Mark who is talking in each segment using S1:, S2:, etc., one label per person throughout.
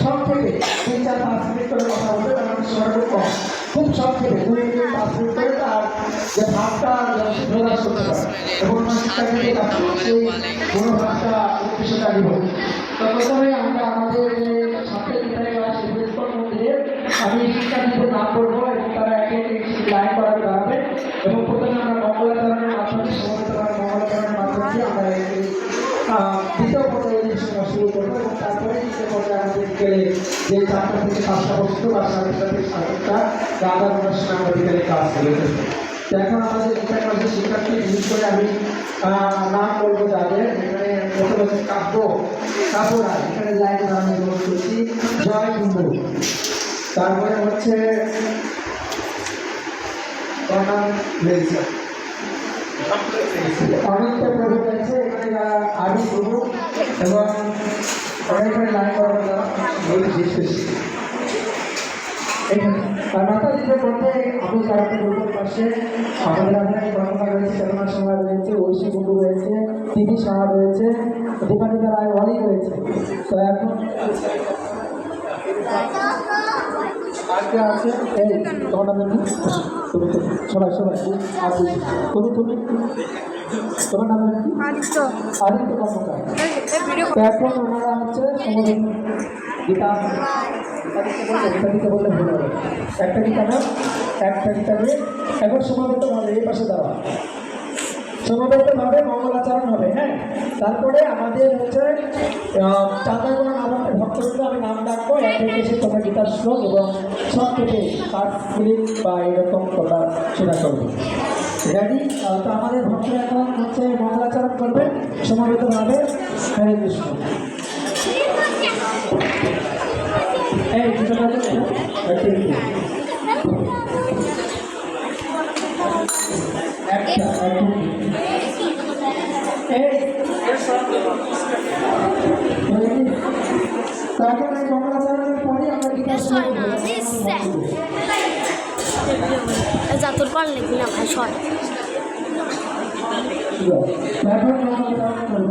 S1: সংক্ষেপে তিন চার পাঁচ মিনিট করে কথা কারণ সময় খুব কম। খুব সংক্ষেপে দুই মিনিট পাঁচ মিনিট করে তার যে ভাবটা প্রকাশ করতে পারে। এবং শিক্ষার্থীদের কাছে সেই মনোভাবটা হোক। তো প্রথমে আমরা পর্যায়ে আমাদের বিকেলে যে চারটা থেকে পাঁচটা পর্যন্ত বা সাড়ে চারটা থেকে আমাদের এখানে আমাদের শিক্ষার্থী করে আমি নাম বলব যাদের। এখানে প্রথম হচ্ছে কাব্য লাইন আমি কুন্ডু তারপরে হচ্ছে অনন্ত প্রভু রয়েছে। এখানে আদি প্রভু এবং লাইন মাতাজিদের মধ্যে আমি যারা দুর্গর পাশে আমাদের কর্মকার রয়েছে চরমা সমাজ রয়েছে, ঐশী কুণ্ডু রয়েছে দিদি সমাজ রয়েছে, দীপানিতা রায় অলি রয়েছে। তো আজকে আছে? এই, তোমার তুমি সবাই সবাই। আর তুমি তুমি? তোমার নাম
S2: আদিত্য।
S1: আদিত্য কর্মকার।
S2: এই এই ভিডিও
S1: তো এখন ওনারা হচ্ছে গীতা একটা গীতা বললে ভুল হবে। একটা গীতা না একটা গীতা এখন এই পাশে দেওয়া মঙ্গলাচরণ হবে হ্যাঁ? তারপরে আমাদের হচ্ছে চাঁদা কোনো নাম ভক্তবৃন্দ আমি নাম ডাকবো এক থেকে এসে তোমরা গীতার শ্লোক এবং সব থেকে মিনিট বা এরকম তোমরা সেটা করবে। রেডি তো আমাদের ভক্তরা এখন হচ্ছে মঙ্গলাচরণ করবে, সমাবেত ভাবে। হরে কৃষ্ণ। এই একটু তারপর মঙ্গলাচরণের পরে আমরা গীতার শ্লোক বলব।
S2: যা তোর পারলে লিখবি না ভাই শর্ট
S1: তারপর মঙ্গলাচরণ করব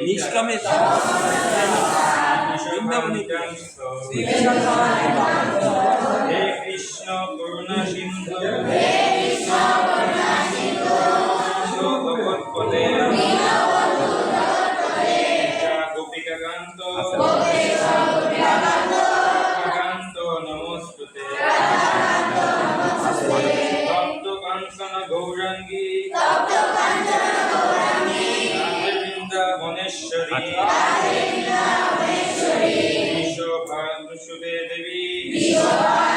S3: নিষ্কামে
S4: হে কৃষ্ণ করুণা সিন্ধু নমস্তুতে ভক্ত কাঞ্চন গৌরাঙ্গী বৃন্দাবনেশ্বরী বিশ্বভানুসুদে দেবী নমামি